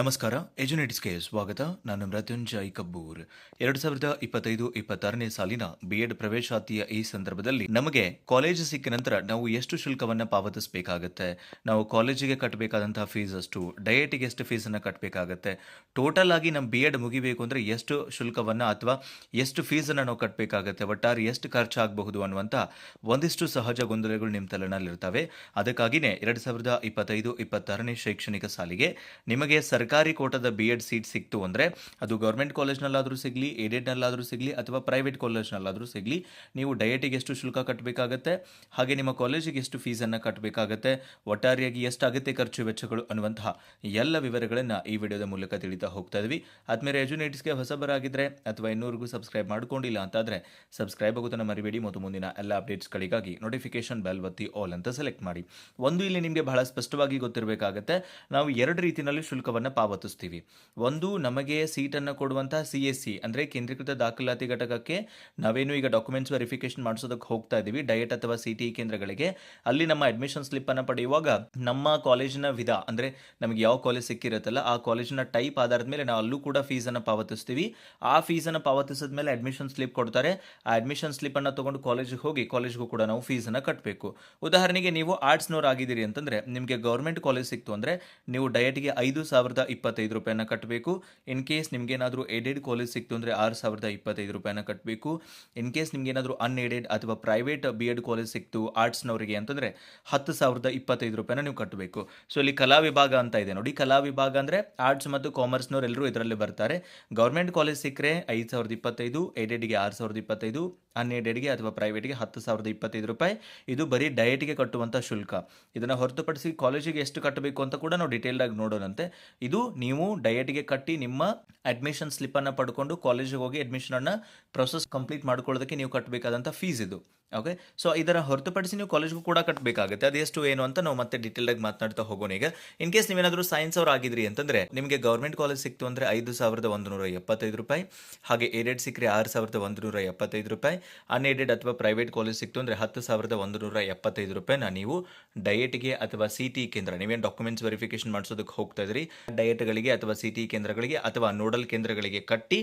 ನಮಸ್ಕಾರ ಎಜುನೇಟಿಸ್ಗೆ ಸ್ವಾಗತ. ನಾನು ಮೃತ್ಯುಂಜಯ್ ಕಬ್ಬೂರ್. ಎರಡು ಸಾವಿರದ ಇಪ್ಪತ್ತೈದು, ಇಪ್ಪತ್ತಾರನೇ ಸಾಲಿನ ಬಿಎಡ್ ಪ್ರವೇಶಾತಿಯ ಈ ಸಂದರ್ಭದಲ್ಲಿ ನಮಗೆ ಕಾಲೇಜು ಸಿಕ್ಕ ನಂತರ ನಾವು ಎಷ್ಟು ಶುಲ್ಕವನ್ನು ಪಾವತಿಸಬೇಕಾಗತ್ತೆ? ನಾವು ಕಾಲೇಜಿಗೆ ಕಟ್ಟಬೇಕಾದಂತಹ ಫೀಸ್ ಅಷ್ಟು ಡಯಟಿಗೆ ಎಷ್ಟು ಫೀಸನ್ನು ಕಟ್ಟಬೇಕಾಗತ್ತೆ ಟೋಟಲ್ ಆಗಿ ನಮ್ಮ ಬಿ ಎಡ್ ಮುಗಿಬೇಕು ಅಂದರೆ ಎಷ್ಟು ಶುಲ್ಕವನ್ನು ಅಥವಾ ಎಷ್ಟು ಫೀಸನ್ನು ನಾವು ಕಟ್ಟಬೇಕಾಗತ್ತೆ ಒಟ್ಟಾರೆ ಎಷ್ಟು ಖರ್ಚಾಗಬಹುದು ಅನ್ನುವಂಥ ಒಂದಿಷ್ಟು ಸಹಜ ಗೊಂದಲಗಳು ನಿಮ್ಮ ತಲೆನಲ್ಲಿರ್ತವೆ. ಅದಕ್ಕಾಗಿಯೇ ಎರಡು ಸಾವಿರದ ಇಪ್ಪತ್ತೈದು, ಇಪ್ಪತ್ತಾರನೇ ಶೈಕ್ಷಣಿಕ ಸಾಲಿಗೆ ನಿಮಗೆ ಸರ್ಕಾರಿ ಕೋಟದ ಬಿ ಎಡ್ ಸೀಟ್ ಸಿಕ್ತು ಅಂದರೆ ಅದು ಗೌರ್ಮೆಂಟ್ ಕಾಲೇಜ್ನಲ್ಲಾದರೂ ಸಿಗಲಿ ಏಡೆಡ್ನಲ್ಲಾದರೂ ಸಿಗಲಿ ಅಥವಾ ಪ್ರೈವೇಟ್ ಕಾಲೇಜ್ನಲ್ಲಾದರೂ ಸಿಗಲಿ, ನೀವು ಡಯಟಿಗೆ ಎಷ್ಟು ಶುಲ್ಕ ಕಟ್ಟಬೇಕಾಗತ್ತೆ ಹಾಗೆ ನಿಮ್ಮ ಕಾಲೇಜಿಗೆ ಎಷ್ಟು ಫೀಸನ್ನು ಕಟ್ಟಬೇಕಾಗತ್ತೆ ಒಟ್ಟಾರೆಯಾಗಿ ಎಷ್ಟಾಗುತ್ತೆ ಖರ್ಚು ವೆಚ್ಚಗಳು ಅನ್ನುವಂತಹ ಎಲ್ಲ ವಿವರಗಳನ್ನು ಈ ವಿಡಿಯೋದ ಮೂಲಕ ತಿಳಿತಾ ಹೋಗ್ತಾ ಇದ್ವಿ. ಆದ್ಮೇಲೆ ಎಜುನೇಟ್ಸ್ಗೆ ಹೊಸಬರಾಗಿದ್ದರೆ ಅಥವಾ ಇನ್ನೂರಿಗೂ ಸಬ್ಸ್ಕ್ರೈಬ್ ಮಾಡ್ಕೊಂಡಿಲ್ಲ ಅಂತಾದರೆ ಸಬ್ಸ್ಕ್ರೈಬ್ ಆಗೋದನ್ನು ಮರಿಬೇಡಿ. ಮತ್ತು ಮುಂದಿನ ಎಲ್ಲ ಅಪ್ಡೇಟ್ಸ್ಗಳಿಗಾಗಿ ನೋಟಿಫಿಕೇಶನ್ ಬೆಲ್ ಒತ್ತಿ ಆಲ್ ಅಂತ ಸೆಲೆಕ್ಟ್ ಮಾಡಿ. ಒಂದು ಇಲ್ಲಿ ನಿಮಗೆ ಬಹಳ ಸ್ಪಷ್ಟವಾಗಿ ಗೊತ್ತಿರಬೇಕಾಗತ್ತೆ, ನಾವು ಎರಡು ರೀತಿಯಲ್ಲಿ ಶುಲ್ಕವನ್ನು ಪಾವತಿಸ್ತೀವಿ. ಒಂದು, ನಮಗೆ ಸೀಟನ್ನು ಕೊಡುವಂತಹ ಸಿ ಎಸ್ ಸಿ ಅಂದರೆ ಕೇಂದ್ರೀಕೃತ ದಾಖಲಾತಿ ಘಟಕಕ್ಕೆ ನಾವೇನು ಈಗ ಡಾಕ್ಯುಮೆಂಟ್ಸ್ ವೆರಿಫಿಕೇಶನ್ ಮಾಡಿಸೋದಕ್ಕೆ ಹೋಗ್ತಾ ಇದ್ದೀವಿ ಡಯಟ್ ಅಥವಾ ಸಿ ಟಿ ಕೇಂದ್ರಗಳಿಗೆ. ಅಲ್ಲಿ ನಮ್ಮ ಅಡ್ಮಿಷನ್ ಸ್ಲಿಪ್ಪನ್ನು ಪಡೆಯುವಾಗ ನಮ್ಮ ಕಾಲೇಜಿನ ವಿಧ ಅಂದರೆ ನಮಗೆ ಯಾವ ಕಾಲೇಜ್ ಸಿಕ್ಕಿರುತ್ತಲ್ಲ, ಆ ಕಾಲೇಜಿನ ಟೈಪ್ ಆಧಾರದ ಮೇಲೆ ನಾವು ಅಲ್ಲೂ ಕೂಡ ಫೀಸನ್ನು ಪಾವತಿಸ್ತೀವಿ. ಆ ಫೀಸನ್ನು ಪಾವತಿಸಿದ ಮೇಲೆ ಅಡ್ಮಿಷನ್ ಸ್ಲಿಪ್ ಕೊಡ್ತಾರೆ. ಆ ಅಡ್ಮಿಷನ್ ಸ್ಲಿಪ್ಪನ್ನು ತಗೊಂಡು ಕಾಲೇಜಿಗೆ ಹೋಗಿ ಕಾಲೇಜ್ಗೂ ಕೂಡ ನಾವು ಫೀಸನ್ನು ಕಟ್ಟಬೇಕು ಉದಾಹರಣೆಗೆ ನೀವು ಆರ್ಟ್ಸ್ನವ್ರು ಆಗಿದ್ದೀರಿ ಅಂತಂದರೆ ನಿಮಗೆ ಗೌರ್ಮೆಂಟ್ ಕಾಲೇಜ್ ಸಿಕ್ತು ಅಂದರೆ ನೀವು ಡಯಟ್ಗೆ ಐದು ಸಾವಿರದ ಇಪ್ಪತ್ತೈದು ರೂಪಾಯಿನ ಕಟ್ಟಬೇಕು ಇನ್ ಕೇಸ್ ನಿಮ್ಗೇನಾದರೂ ಏಡೆಡ್ ಕಾಲೇಜ್ ಸಿಕ್ತು ಅಂದರೆ ಆರು ಸಾವಿರದ ಇಪ್ಪತ್ತೈದು ರೂಪಾಯಿನ ಕಟ್ಟಬೇಕು ಇನ್ ಕೇಸ್ ಅನ್ ಅನ್ಏಡೆಡ್ ಅಥವಾ ಪ್ರೈವೇಟ್ ಬಿ ಎಡ್ ಕಾಲೇಜ್ ಸಿಕ್ತು ಆರ್ಟ್ಸ್ನವರಿಗೆ ಅಂತಂದರೆ ಹತ್ತು ಸಾವಿರದ ಇಪ್ಪತ್ತೈದು ರೂಪಾಯಿನ ನೀವು ಕಟ್ಟಬೇಕು ಸೊ ಇಲ್ಲಿ ಕಲಾ ವಿಭಾಗ ಅಂತ ಇದೆ ನೋಡಿ. ಕಲಾ ವಿಭಾಗ ಅಂದರೆ ಆರ್ಟ್ಸ್ ಮತ್ತು ಕಾಮರ್ಸ್ನವ್ರು ಎಲ್ಲರೂ ಇದರಲ್ಲಿ ಬರ್ತಾರೆ. ಗೌರ್ಮೆಂಟ್ ಕಾಲೇಜ್ ಸಿಕ್ಕರೆ ಐದು ಸಾವಿರದ ಇಪ್ಪತ್ತೈದು ಏಡೆಡ್ಗೆ ಆರು ಸಾವಿರದ ಇಪ್ಪತ್ತೈದು ಅನ್ಏಡೆಡ್ಗೆ ಅಥವಾ ಪ್ರೈವೇಟ್ಗೆ ಹತ್ತು ಸಾವಿರದ ಇಪ್ಪತ್ತೈದು ರೂಪಾಯಿ. ಇದು ಬರೀ ಡಯಟ್ಗೆ ಕಟ್ಟುವಂಥ ಶುಲ್ಕ. ಇದನ್ನು ಹೊರತುಪಡಿಸಿ ಕಾಲೇಜಿಗೆ ಎಷ್ಟು ಕಟ್ಟಬೇಕು ಅಂತ ಕೂಡ ನಾವು ಡೀಟೇಲ್ಡಾಗಿ ನೋಡೋಣಂತೆ. ಇದು ನೀವು ಡಯಟ್ಗೆ ಕಟ್ಟಿ ನಿಮ್ಮ ಅಡ್ಮಿಷನ್ ಸ್ಲಿಪ್ಪನ್ನು ಪಡ್ಕೊಂಡು ಕಾಲೇಜಿಗೆ ಹೋಗಿ ಅಡ್ಮಿಷನನ್ನು ಪ್ರೊಸೆಸ್ ಕಂಪ್ಲೀಟ್ ಮಾಡ್ಕೊಳ್ಳೋದಕ್ಕೆ ನೀವು ಕಟ್ಟಬೇಕಾದಂಥ ಫೀಸ್ ಇದು. ಓಕೆ ಸೊ ಇದರ ಹೊರತುಪಡಿಸಿ ನೀವು ಕಾಲೇಜ್ಗೂ ಕೂಡ ಕಟ್ಟಬೇಕಾಗುತ್ತೆ ಅದೆಷ್ಟು ಏನು ಅಂತ ನಾವು ಮತ್ತೆ ಡೀಟೇಲ್ಡಾಗಿ ಮಾತನಾಡ್ತಾ ಹೋಗೋಣ ಈಗ. ಇನ್ ಕೇಸ್ ನೀವೇನಾದರೂ ಸೈನ್ಸ್ ಅವ್ರು ಆಗಿದ್ರಿ ಅಂತಂದರೆ, ನಿಮಗೆ ಗೌರ್ಮೆಂಟ್ ಕಾಲೇಜ್ ಸಿಕ್ತು ಅಂದರೆ ಐದು ಸಾವಿರದ ಒಂದು ನೂರ ಎಪ್ಪತ್ತೈದು ರೂಪಾಯಿ, ಹಾಗೆ ಏಡೆಡ್ ಸಿಕ್ಕರೆ ಆರು ಸಾವಿರದ ಒಂದು ನೂರ ಎಪ್ಪತ್ತೈದು ರೂಪಾಯಿ ಅನ್ಏಡೆಡ್ ಅಥವಾ ಪ್ರೈವೇಟ್ ಕಾಲೇಜ್ ಸಿಕ್ತು ಅಂದರೆ ಹತ್ತು ಸಾವಿರದ ಒಂದು ನೂರ ಎಪ್ಪತ್ತೈದು ರೂಪಾಯಿನ ನೀವು ಡಯೆಟ್ಗೆ ಅಥವಾ ಸಿ ಟಿ ಕೇಂದ್ರ, ನೀವೇನು ಡಾಕ್ಯುಮೆಂಟ್ಸ್ ವೆರಿಫಿಕೇಶನ್ ಮಾಡಿಸೋದಕ್ಕೆ ಹೋಗ್ತಾ ಇದ್ರಿ ಡಯೆಟ್ಗಳಿಗೆ ಅಥವಾ ಸಿ ಟಿ ಕೇಂದ್ರಗಳಿಗೆ ಅಥವಾ ನೋಡಲ್ ಕೇಂದ್ರಗಳಿಗೆ ಕಟ್ಟಿ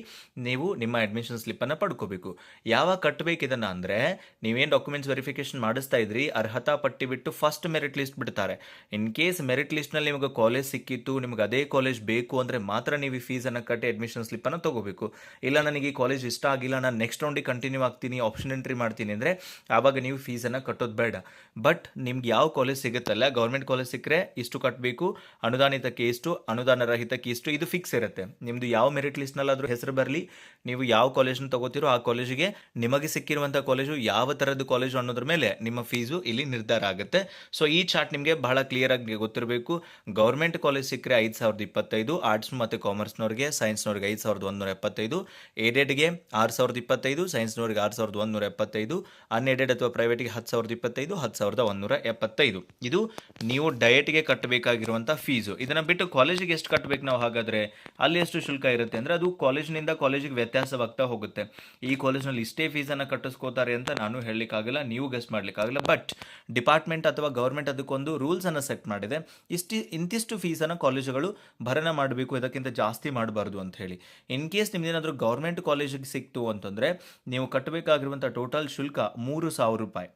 ನೀವು ನಿಮ್ಮ ಅಡ್ಮಿಷನ್ ಸ್ಲಿಪ್ಪನ್ನು ಪಡ್ಕೋಬೇಕು. ಯಾವಾಗ ಕಟ್ಟಬೇಕು ಅಂದರೆ ಅಂದರೆ ನೀವೇನು ಡಾಕ್ಯುಮೆಂಟ್ಸ್ ವೆರಿಫಿಕೇಶನ್ ಮಾಡಿಸ್ತಾ ಇದ್ರಿ, ಅರ್ಹತಾ ಪಟ್ಟಿ ಬಿಟ್ಟು ಫಸ್ಟ್ ಮೆರಿಟ್ ಲಿಸ್ಟ್ ಬಿಡ್ತಾರೆ. ಇನ್ ಕೇಸ್ ಮೆರಿಟ್ ಲಿಸ್ಟ್ನಲ್ಲಿ ನಿಮಗೆ ಕಾಲೇಜ್ ಸಿಕ್ಕಿತ್ತು, ನಿಮ್ಗೆ ಅದೇ ಕಾಲೇಜ್ ಬೇಕು ಅಂದರೆ ಮಾತ್ರ ನೀವು ಈ ಫೀಸನ್ನು ಕಟ್ಟಿ ಅಡ್ಮಿಷನ್ ಸ್ಲಿಪ್ಪನ್ನು ತೊಗೋಬೇಕು. ಇಲ್ಲ ನನಗೆ ಈ ಕಾಲೇಜ್ ಇಷ್ಟ ಆಗಿಲ್ಲ, ನಾನು ನೆಕ್ಸ್ಟ್ ರೌಂಡಿಗೆ ಕಂಟಿನ್ಯೂ ಆಗ್ತೀನಿ ಆಪ್ಷನ್ ಎಂಟ್ರಿ ಮಾಡ್ತೀನಿ ಅಂದರೆ ಆವಾಗ ನೀವು ಫೀಸನ್ನು ಕಟ್ಟೋದು ಬೇಡ. ಬಟ್ ನಿಮ್ಗೆ ಯಾವ ಕಾಲೇಜ್ ಸಿಗುತ್ತಲ್ಲ ಗೌರ್ಮೆಂಟ್ ಕಾಲೇಜ್ ಸಿಕ್ಕರೆ ಇಷ್ಟು ಕಟ್ಟಬೇಕು ಅನುದಾನಿತಕ್ಕೆ ಇಷ್ಟು, ಅನುದಾನ ರಹಿತಕ್ಕೆ ಇಷ್ಟು, ಇದು ಫಿಕ್ಸ್ ಇರುತ್ತೆ. ನಿಮ್ಮದು ಯಾವ ಮೆರಿಟ್ ಲಿಸ್ಟ್ನಲ್ಲಾದರೂ ಹೆಸರು ಬರಲಿ, ನೀವು ಯಾವ ಕಾಲೇಜ್ನ ತಗೋತೀರೋ ಆ ಕಾಲೇಜಿಗೆ ನಿಮಗೆ ಸಿಕ್ಕಿರುವಂಥ ಕಾಲೇಜು ಯಾವ ಥರದ್ದು ಕಾಲೇಜು ಅನ್ನೋದ್ರ ಮೇಲೆ ನಿಮ್ಮ ಫೀಸು ಇಲ್ಲಿ ನಿರ್ಧಾರ ಆಗುತ್ತೆ. ಸೊ ಈ ಚಾರ್ಟ್ ನಿಮಗೆ ಬಹಳ ಕ್ಲಿಯರ್ ಆಗಿ ಗೊತ್ತಿರಬೇಕು. ಗೌರ್ಮೆಂಟ್ ಕಾಲೇಜ್ ಸಿಕ್ಕರೆ ಐದು ಸಾವಿರದ ಇಪ್ಪತ್ತೈದು ಆರ್ಟ್ಸ್ ಮತ್ತು ಕಾಮರ್ಸ್ನವ್ರಿಗೆ ಸೈನ್ಸ್ನವ್ರಿಗೆ ಐದು ಸಾವಿರದ ಒಂದೂರ ಎಪ್ಪತ್ತೈದು ಏಡೆಡ್ಗೆ ಆರು ಸಾವಿರದ ಇಪ್ಪತ್ತೈದು ಸೈನ್ಸ್ನವ್ರಿಗೆ ಆರು ಸಾವಿರದ ಒಂದೂರ ಎಪ್ಪತ್ತೈದು ಅನ್ಏಡೆಡ್ ಅಥವಾ ಪ್ರೈವೇಟ್ಗೆ ಹತ್ತು ಸಾವಿರದ ಇಪ್ಪತ್ತೈದು, ಹತ್ತು ಸಾವಿರದ ಒಂದೂರ ಎಪ್ಪತ್ತೈದು. ಇದು ನೀವು ಡಯಟ್ಗೆ ಕಟ್ಟಬೇಕಾಗಿರುವಂಥ ಫೀಸು ಇದನ್ನು ಬಿಟ್ಟು ಕಾಲೇಜಿಗೆ ಎಷ್ಟು ಕಟ್ಟಬೇಕು ನಾವು ಹಾಗಾದರೆ? ಅಲ್ಲಿ ಎಷ್ಟು ಶುಲ್ಕ ಇರುತ್ತೆ ಅಂದರೆ ಅದು ಕಾಲೇಜಿನಿಂದ ಕಾಲೇಜಿಗೆ ವ್ಯತ್ಯಾಸವಾಗ್ತಾ ಹೋಗುತ್ತೆ. ಈ ಕಾಲೇಜ್ನಲ್ಲಿ ಇಷ್ಟೇ ಫೀಸನ್ನು ಕಟ್ಟಿಸ್ಕೋತಾರೆ ಅಂತ ನಾನು ಹೇಳಲಿಕ್ಕಾಗಲ್ಲ ನೀವು ಗೆಸ್ಟ್ ಮಾಡಲಿಕ್ಕಾಗಲ್ಲ. ಬಟ್ ಡಿಪಾರ್ಟ್ಮೆಂಟ್ ಅಥವಾ ಗೌರ್ಮೆಂಟ್ ಅದಕ್ಕೊಂದು ರೂಲ್ಸನ್ನು ಸೆಟ್ ಮಾಡಿದೆ. ಇಷ್ಟು, ಇಂತಿಷ್ಟು ಫೀಸನ್ನು ಕಾಲೇಜುಗಳು ಭರಣ ಮಾಡಬೇಕು, ಇದಕ್ಕಿಂತ ಜಾಸ್ತಿ ಮಾಡಬಾರ್ದು ಅಂತ ಹೇಳಿ. ಇನ್ ಕೇಸ್ ನಿಮ್ದೇನಾದರೂ ಗೌರ್ಮೆಂಟ್ ಕಾಲೇಜಿಗೆ ಸಿಕ್ತು ಅಂತಂದರೆ, ನೀವು ಕಟ್ಟಬೇಕಾಗಿರುವಂಥ ಟೋಟಲ್ ಶುಲ್ಕ ಮೂರು ಸಾವಿರ ರೂಪಾಯಿ.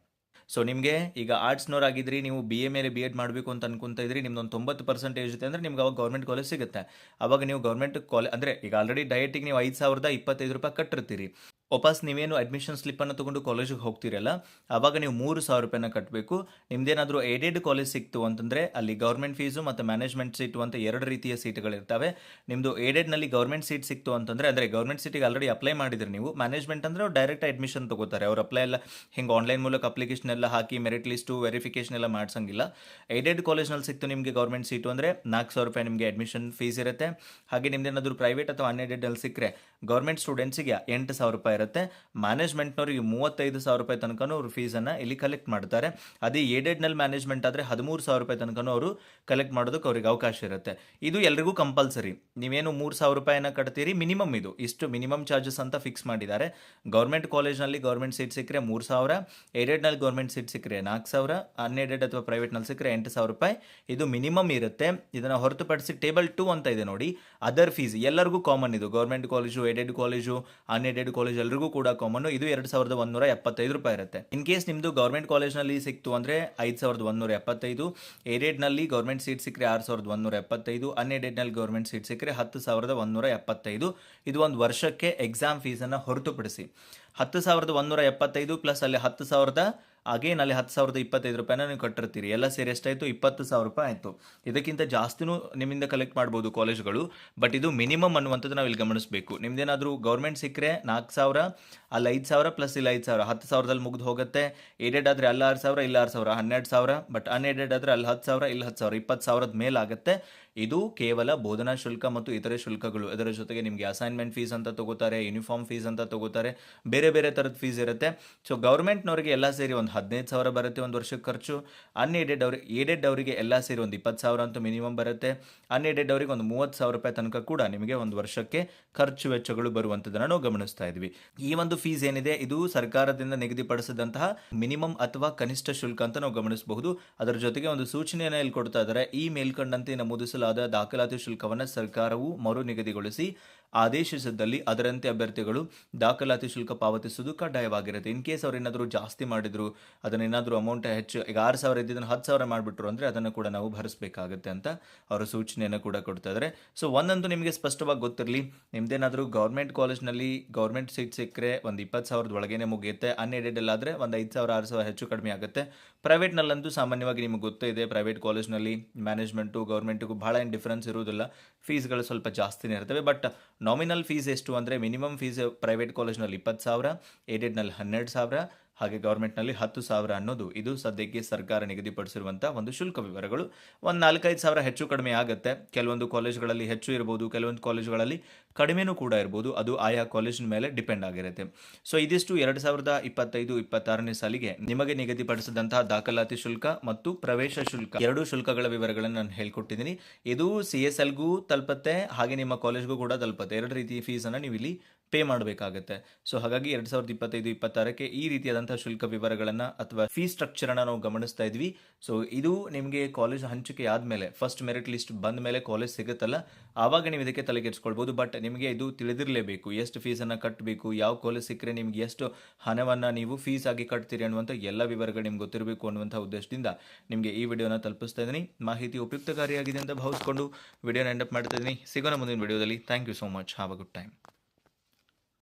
ಸೊ ನಿಮಗೆ ಈಗ ಆರ್ಟ್ಸ್ನವ್ರಾಗಿದ್ರಿ ನೀವು ಬಿ ಎ ಮೇಲೆ ಬಿ ಎಡ್ ಮಾಡಬೇಕು ಅಂತ ಅನ್ಕೊಂತ ಇದ್ರಿ, ನಿಮ್ದೊಂದು ತೊಂಬತ್ತು ಪರ್ಸೆಂಟೇಜ್ ಇದೆ ಅಂದರೆ ನಿಮ್ಗೆ ಅವಾಗ ಗೌರ್ಮೆಂಟ್ ಕಾಲೇಜ್ ಸಿಗುತ್ತೆ. ಅವಾಗ ನೀವು ಗೌರ್ಮೆಂಟ್ ಕಾಲೇಜ್ ಅಂದರೆ ಈಗ ಆಲ್ರೆಡಿ ಡಯಟಿಗೆ ನೀವು ಐದು ಸಾವಿರದ ಇಪ್ಪತ್ತೈದು ರೂಪಾಯಿ ಕಟ್ಟಿರ್ತೀರಿ. ವಾಪಸ್ ನೀವೇನು ಅಡ್ಮಿಷನ್ ಸ್ಲಿಪ್ಪನ್ನು ತೊಗೊಂಡು ಕಾಲೇಜಿಗೆ ಹೋಗ್ತೀರಲ್ಲ, ಆವಾಗ ನೀವು ಮೂರು ಸಾವಿರ ರೂಪಾಯಿನ ಕಟ್ಟಬೇಕು ನಿಮ್ದೇನಾದರೂ ಏಡೆಡ್ ಕಾಲೇಜ್ ಸಿಕ್ತು ಅಂತಂದರೆ ಅಲ್ಲಿ ಗೌರ್ಮೆಂಟ್ ಫೀಸು ಮತ್ತು ಮ್ಯಾನೇಜ್ಮೆಂಟ್ ಸೀಟು ಅಂತ ಎರಡು ರೀತಿಯ ಸೀಟ್ಗಳಿರ್ತವೆ ನಿಮ್ಮದು ಏಡೆಡ್ನಲ್ಲಿ ಗೌರ್ಮೆಂಟ್ ಸೀಟ್ ಸಿಕ್ತು ಅಂತಂದರೆ, ಅಂದರೆ ಗೌರ್ಮೆಂಟ್ ಸೀಟಿಗೆ ಆಲ್ರೆಡಿ ಅಪ್ಲೈ ಮಾಡಿದ್ರಿ ನೀವು. ಮ್ಯಾನೇಜ್ಮೆಂಟ್ ಅಂದರೆ ಅವ್ರು ಡೈರೆಕ್ಟ್ ಅಡ್ಮಿಷನ್ ತಗೋತಾರೆ. ಅವ್ರು ಅಪ್ಲೈ ಎಲ್ಲ ಹಿಂಗೆ ಆನ್ಲೈನ್ ಮೂಲಕ ಅಪ್ಲಿಕೇಶನ್ ಎಲ್ಲ ಹಾಕಿ ಮೆರಿಟ್ ಲಿಸ್ಟು ವೆರಿಫಿಕೇಶನ್ ಎಲ್ಲ ಮಾಡ್ಸಂಗಿಲ್ಲ. ಏಡೆಡ್ ಕಾಲೇಜ್ನಲ್ಲಿ ಸಿಕ್ತು ನಿಮಗೆ ಗೌರ್ಮೆಂಟ್ ಸೀಟು ಅಂದರೆ ನಾಲ್ಕು ಸಾವಿರ ರೂಪಾಯಿ ನಿಮಗೆ ಅಡ್ಮಿಷನ್ ಫೀಸ್ ಇರುತ್ತೆ. ಹಾಗೆ ನಿಮ್ದೇನಾದರೂ ಪ್ರೈವೇಟ್ ಅಥವಾ ಅನ್ಎಡೆಡ್ ಅಲ್ಲಿ ಸಿಕ್ಕರೆ ಗೌರ್ಮೆಂಟ್ ಸ್ಟೂಡೆಂಟ್ಸಿಗೆ ಎಂಟು ಸಾವಿರ ರೂಪಾಯಿ ಇರುತ್ತೆ. ಮ್ಯಾನೇಜ್ಮೆಂಟ್ನವರಿಗೆ ಮೂವತ್ತೈದು ಸಾವಿರ ರೂಪಾಯಿ ತನಕನೂ ಅವರು ಫೀಸನ್ನು ಇಲ್ಲಿ ಕಲೆಕ್ಟ್ ಮಾಡ್ತಾರೆ. ಅದೇ ಏಡೆಡ್ನಲ್ಲಿ ಮ್ಯಾನೇಜ್ಮೆಂಟ್ ಆದರೆ ಹದಿಮೂರು ಸಾವಿರ ರೂಪಾಯಿ ತನಕನೂ ಅವರು ಕಲೆಕ್ಟ್ ಮಾಡೋದಕ್ಕೆ ಅವ್ರಿಗೆ ಅವಕಾಶ ಇರುತ್ತೆ. ಇದು ಎಲ್ರಿಗೂ ಕಂಪಲ್ಸರಿ ನೀವೇನು ಮೂರು ಸಾವಿರ ರೂಪಾಯಿನ ಕಟ್ತೀರಿ? ಮಿನಿಮಮ್ ಇದು. ಇಷ್ಟು ಮಿನಿಮಮ್ ಚಾರ್ಜಸ್ ಅಂತ ಫಿಕ್ಸ್ ಮಾಡಿದ್ದಾರೆ. ಗೌರ್ಮೆಂಟ್ ಕಾಲೇಜ್ನಲ್ಲಿ ಗೌರ್ಮೆಂಟ್ ಸೀಟ್ ಸಿಕ್ಕರೆ ಮೂರು ಸಾವಿರ ಏಡೆಡ್ನಲ್ಲಿ ಗೌರ್ಮೆಂಟ್ ಸೀಟ್ ಸಿಕ್ಕರೆ ನಾಲ್ಕು ಸಾವಿರ ಅನ್ಏಡೆಡ್ ಅಥವಾ ಪ್ರೈವೇಟ್ನಲ್ಲಿ ಸಿಕ್ಕರೆ ಎಂಟು ಸಾವಿರ ರೂಪಾಯಿ. ಇದು ಮಿನಿಮಮ್ ಇರುತ್ತೆ. ಇದನ್ನು ಹೊರತುಪಡಿಸಿ ಟೇಬಲ್ ಟು ಅಂತ ಇದೆ ನೋಡಿ. ಅದರ್ ಫೀಸ್ ಎಲ್ಲರಿಗೂ ಕಾಮನ್ ಇದು. Government college aided college unaided college ಎಲ್ಲರಿಗೂ ಕೂಡ ಕಾಮನ್ ಇದು ಎರಡು ಸಾವಿರದ ಒಂದೂರ ಎಪ್ಪತ್ತೈದು ರೂಪಾಯಿ ಇರುತ್ತೆ. ಇನ್ ಕೇಸ್ ನಿಮ್ಮದು ಗೌರ್ಮೆಂಟ್ ಕಾಲೇಜ್ನಲ್ಲಿ ಸಿಕ್ತು ಅಂದರೆ ಐದು ಸಾವಿರದ ಒಂದೂರ ಎಪ್ಪತ್ತೈದು ಏಡೆಡ್ನಲ್ಲಿ ಗೌರ್ಮೆಂಟ್ ಸೀಟ್ ಸಿಕ್ಕರೆ ಆರು ಸಾವಿರದ ಒಂದೂರ ಎಪ್ಪತ್ತೈದು ಅನ್ಏಡೆಡ್ನಲ್ಲಿ ಗೌರ್ಮೆಂಟ್ ಸೀಟ್ ಸಿಕ್ಕರೆ ಹತ್ತು ಸಾವಿರದ ಒಂದೂರ ಎಪ್ಪತ್ತೈದು. ಇದು ಒಂದು ವರ್ಷಕ್ಕೆ ಎಕ್ಸಾಮ್ ಫೀಸನ್ನು ಹೊರತುಪಡಿಸಿ. ಹತ್ತು ಸಾವಿರದ ಒಂದೂರ ಎಪ್ಪತ್ತೈದು ಪ್ಲಸ್ ಅಲ್ಲಿ ಹತ್ತು ಸಾವಿರದ ಅಗೇನ್ ಅಲ್ಲಿ ಹತ್ತು ಸಾವಿರದ ಇಪ್ಪತ್ತೈದು ರೂಪಾಯಿನ ನೀವು ಕಟ್ಟಿರ್ತೀರಿ. ಎಲ್ಲ ಸೇರಿ ಎಷ್ಟಾಯಿತು? ಇಪ್ಪತ್ತು ಸಾವಿರ ರೂಪಾಯಿ ಆಯಿತು. ಇದಕ್ಕಿಂತ ಜಾಸ್ತಿನೂ ನಿಮ್ಮಿಂದ ಕಲೆಕ್ಟ್ ಮಾಡ್ಬೋದು ಕಾಲೇಜ್ಗಳು ಬಟ್ ಇದು ಮಿನಿಮಮ್ ಅನ್ನುವಂಥದ್ದು ನಾವು ಇಲ್ಲಿ ಗಮನಿಸಬೇಕು. ನಿಮ್ದೇನಾದರೂ ಗೌರ್ಮೆಂಟ್ ಸಿಕ್ಕರೆ ನಾಲ್ಕು ಸಾವಿರ, ಅಲ್ಲಿ ಐದು ಸಾವಿರ ಪ್ಲಸ್ ಇಲ್ಲ ಐದು ಸಾವಿರ. ಹತ್ತು ಸಾವಿರದಲ್ಲಿ ಮುಗಿದು ಹೋಗುತ್ತೆ. ಏಡೆಡ್ ಆದರೆ ಅಲ್ಲಿ ಆರು ಸಾವಿರ, ಇಲ್ಲ ಆರು ಸಾವಿರ. ಹನ್ನೆರಡು ಸಾವಿರ ಬಟ್ ಅನ್ಎಡೆಡ್ ಆದರೆ ಅಲ್ಲಿ ಹತ್ತು ಸಾವಿರ, ಇಲ್ಲಿ ಹತ್ತು ಸಾವಿರ. ಇಪ್ಪತ್ತು ಸಾವಿರದ ಮೇಲಾಗುತ್ತೆ ಇದು ಕೇವಲ ಬೋಧನಾ ಶುಲ್ಕ ಮತ್ತು ಇತರೆ ಶುಲ್ಕಗಳು. ಇದರ ಜೊತೆಗೆ ನಿಮಗೆ ಅಸೈನ್ಮೆಂಟ್ ಫೀಸ್ ಅಂತ ತಗೋತಾರೆ ಯೂನಿಫಾರ್ಮ್ ಫೀಸ್ ಅಂತ ತಗೋತಾರೆ. ಬೇರೆ ಬೇರೆ ಥರದ ಫೀಸ್ ಇರುತ್ತೆ. ಸೊ ಗೌರ್ಮೆಂಟ್ನವರಿಗೆ ಎಲ್ಲ ಸೇರಿ ಒಂದು ಹದಿನೈದು ಸಾವಿರ ಬರುತ್ತೆ ಒಂದು ವರ್ಷಕ್ಕೆ ಖರ್ಚು. ಅನ್ಏಡೆಡ್ ಅವ್ರಿಗೆ ಏಡೆಡ್ ಅವರಿಗೆ ಎಲ್ಲ ಸೇರಿ ಒಂದು ಇಪ್ಪತ್ತು ಸಾವಿರ ಅಂತೂ ಮಿನಿಮಮ್ ಬರುತ್ತೆ. ಅನ್ಏಡೆಡ್ ಅವರಿಗೆ ಒಂದು ಮೂವತ್ತು ಸಾವಿರ ರೂಪಾಯಿ ತನಕ ಕೂಡ ನಿಮಗೆ ಒಂದು ವರ್ಷಕ್ಕೆ ಖರ್ಚು ವೆಚ್ಚಗಳು ಬರುವಂಥದ್ದನ್ನು ನಾವು ಗಮನಿಸ್ತಾ ಇದ್ವಿ. ಈ ಒಂದು ಫೀಸ್ ಏನಿದೆ, ಇದು ಸರ್ಕಾರದಿಂದ ನಿಗದಿಪಡಿಸಿದಂತಹ ಮಿನಿಮಮ್ ಅಥವಾ ಕನಿಷ್ಠ ಶುಲ್ಕ ಅಂತ ನಾವು ಗಮನಿಸಬಹುದು. ಅದರ ಜೊತೆಗೆ ಒಂದು ಸೂಚನೆಯನ್ನು ಇಲ್ಲಿ ಕೊಡ್ತಾ ಇದ್ದಾರೆ. ಈ ಮೇಲ್ಕಂಡಂತೆ ನಮೂದಿಸಲಾದ ದಾಖಲಾತಿ ಶುಲ್ಕವನ್ನು ಸರ್ಕಾರವು ಮರು ನಿಗದಿಗೊಳಿಸಿ ಆದೇಶಿಸಿದ್ದಲ್ಲಿ ಅದರಂತೆ ಅಭ್ಯರ್ಥಿಗಳು ದಾಖಲಾತಿ ಶುಲ್ಕ ಪಾವತಿಸುವುದು ಕಡ್ಡಾಯವಾಗಿರುತ್ತೆ. ಇನ್ ಕೇಸ್ ಅವರೇನಾದರೂ ಜಾಸ್ತಿ ಮಾಡಿದ್ರು ಅದನ್ನೇನಾದರೂ ಅಮೌಂಟ್ ಹೆಚ್ಚು, ಈಗ ಆರು ಸಾವಿರ ಇದ್ದಿದ್ದನ್ನು ಹತ್ತು ಸಾವಿರ ಮಾಡಿಬಿಟ್ರು ಅಂದರೆ ಅದನ್ನು ಕೂಡ ನಾವು ಭರಿಸಬೇಕಾಗುತ್ತೆ ಅಂತ ಅವರ ಸೂಚನೆಯನ್ನು ಕೂಡ ಕೊಡ್ತಾ ಇದ್ದಾರೆ ಸೊ ಒಂದಂತೂ ನಿಮಗೆ ಸ್ಪಷ್ಟವಾಗಿ ಗೊತ್ತಿರಲಿ ನಿಮ್ಮದೇನಾದರೂ ಗೌರ್ಮೆಂಟ್ ಕಾಲೇಜ್ನಲ್ಲಿ ಗೌರ್ಮೆಂಟ್ ಸೀಟ್ ಸಿಕ್ಕರೆ ಒಂದು ಇಪ್ಪತ್ತು ಸಾವಿರದ ಒಳಗೇನೆ ಮುಗಿಯುತ್ತೆ ಅನ್ಎಡೆಡಲ್ಲಾದರೆ ಒಂದು ಐದು ಸಾವಿರ, ಆರು ಸಾವಿರ ಹೆಚ್ಚು ಕಡಿಮೆ ಆಗುತ್ತೆ. ಪ್ರೈವೇಟ್ನಲ್ಲಂತೂ ಸಾಮಾನ್ಯವಾಗಿ ನಿಮಗೆ ಗೊತ್ತೇ ಇದೆ ಪ್ರೈವೇಟ್ ಕಾಲೇಜ್ನಲ್ಲಿ ಮ್ಯಾನೇಜ್ಮೆಂಟು ಗೌರ್ಮೆಂಟಿಗೂ ಭಾಳ ಏನು ಡಿಫ್ರೆನ್ಸ್ ಇರುವುದಿಲ್ಲ. ಫೀಸ್ಗಳು ಸ್ವಲ್ಪ ಜಾಸ್ತಿನೇ ಇರ್ತವೆ ಬಟ್ ನಾಮಿನಲ್ ಫೀಸ್ ಎಷ್ಟು ಅಂದರೆ ಮಿನಿಮಮ್ ಫೀಸ್ ಪ್ರೈವೇಟ್ ಕಾಲೇಜ್ನಲ್ಲಿ ಇಪ್ಪತ್ತು ಸಾವಿರ ಏಡೆಡ್ನಲ್ಲಿ ಹನ್ನೆರಡು ಸಾವಿರ ಹಾಗೆ ಗೌರ್ಮೆಂಟ್ನಲ್ಲಿ ಹತ್ತು ಸಾವಿರ ಅನ್ನೋದು ಇದು ಸದ್ಯಕ್ಕೆ ಸರ್ಕಾರ ನಿಗದಿಪಡಿಸಿರುವಂಥ ಒಂದು ಶುಲ್ಕ ವಿವರಗಳು. ಒಂದು ನಾಲ್ಕೈದು ಸಾವಿರ ಹೆಚ್ಚು ಕಡಿಮೆ ಆಗುತ್ತೆ. ಕೆಲವೊಂದು ಕಾಲೇಜ್ಗಳಲ್ಲಿ ಹೆಚ್ಚು ಇರ್ಬೋದು, ಕೆಲವೊಂದು ಕಾಲೇಜ್ಗಳಲ್ಲಿ ಕಡಿಮೆನೂ ಕೂಡ ಇರ್ಬೋದು. ಅದು ಆಯಾ ಕಾಲೇಜಿನ ಮೇಲೆ ಡಿಪೆಂಡ್ ಆಗಿರುತ್ತೆ. ಸೊ, ಇದಿಷ್ಟು ಎರಡು ಸಾವಿರದ ಇಪ್ಪತ್ತೈದು, ಇಪ್ಪತ್ತಾರನೇ ಸಾಲಿಗೆ ನಿಮಗೆ ನಿಗದಿಪಡಿಸಿದಂತಹ ದಾಖಲಾತಿ ಶುಲ್ಕ ಮತ್ತು ಪ್ರವೇಶ ಶುಲ್ಕ ಎರಡು ಶುಲ್ಕಗಳ ವಿವರಗಳನ್ನು ನಾನು ಹೇಳ್ಕೊಟ್ಟಿದ್ದೀನಿ. ಇದು ಸಿ ಎಸ್ ಎಲ್ಗೂ ತಲುಪತ್ತೆ, ಹಾಗೆ ನಿಮ್ಮ ಕಾಲೇಜ್ಗೂ ಕೂಡ ತಲುಪತ್ತೆ. ಎರಡು ರೀತಿ ಫೀಸನ್ನು ನೀವು ಇಲ್ಲಿ ಪೇ ಮಾಡಬೇಕಾಗುತ್ತೆ. ಸೊ ಹಾಗಾಗಿ ಎರಡು ಸಾವಿರದ ಇಪ್ಪತ್ತೈದು, ಇಪ್ಪತ್ತಾರಕ್ಕೆ ಈ ರೀತಿಯಾದಂತಹ ಶುಲ್ಕ ವಿವರಗಳನ್ನು ಅಥವಾ ಫೀ ಸ್ಟ್ರಕ್ಚರನ್ನು ನಾವು ಗಮನಿಸ್ತಾ ಇದ್ವಿ. ಸೊ ಇದು ನಿಮಗೆ ಕಾಲೇಜ್ ಹಂಚಿಕೆ ಆದಮೇಲೆ ಫಸ್ಟ್ ಮೆರಿಟ್ ಲಿಸ್ಟ್ ಬಂದ ಮೇಲೆ ಕಾಲೇಜ್ ಸಿಗುತ್ತಲ್ಲ, ಆವಾಗ ನೀವು ಇದಕ್ಕೆ ತಲೆಗೆಡ್ಸ್ಕೊಳ್ಬೋದು ಬಟ್ ನಿಮಗೆ ಇದು ತಿಳಿದಿರಲೇಬೇಕು. ಎಷ್ಟು ಫೀಸನ್ನು ಕಟ್ಟಬೇಕು ಯಾವ ಕಾಲೇಜ್ ಸಿಕ್ಕರೆ ನಿಮ್ಗೆ ಎಷ್ಟು ಹಣವನ್ನು ನೀವು ಫೀಸ್ ಆಗಿ ಕಟ್ತೀರಿ ಅನ್ನುವಂಥ ಎಲ್ಲ ವಿವರಗಳು ನಿಮ್ಗೆ ಗೊತ್ತಿರಬೇಕು ಅನ್ನುವಂಥ ಉದ್ದೇಶದಿಂದ ನಿಮಗೆ ಈ ವಿಡಿಯೋನ ತಲುಪಿಸ್ತಾ ಇದ್ದೀನಿ. ಮಾಹಿತಿ ಉಪಯುಕ್ತಕಾರಿಯಾಗಿದೆ ಅಂತ ಭಾವಿಸ್ಕೊಂಡು ವಿಡಿಯೋನ ಎಂಡಪ್ ಮಾಡ್ತಾ ಇದ್ದೀನಿ. ಸಿಗೋಣ ಮುಂದಿನ ವಿಡಿಯೋದಲ್ಲಿ. Thank you so much have a good time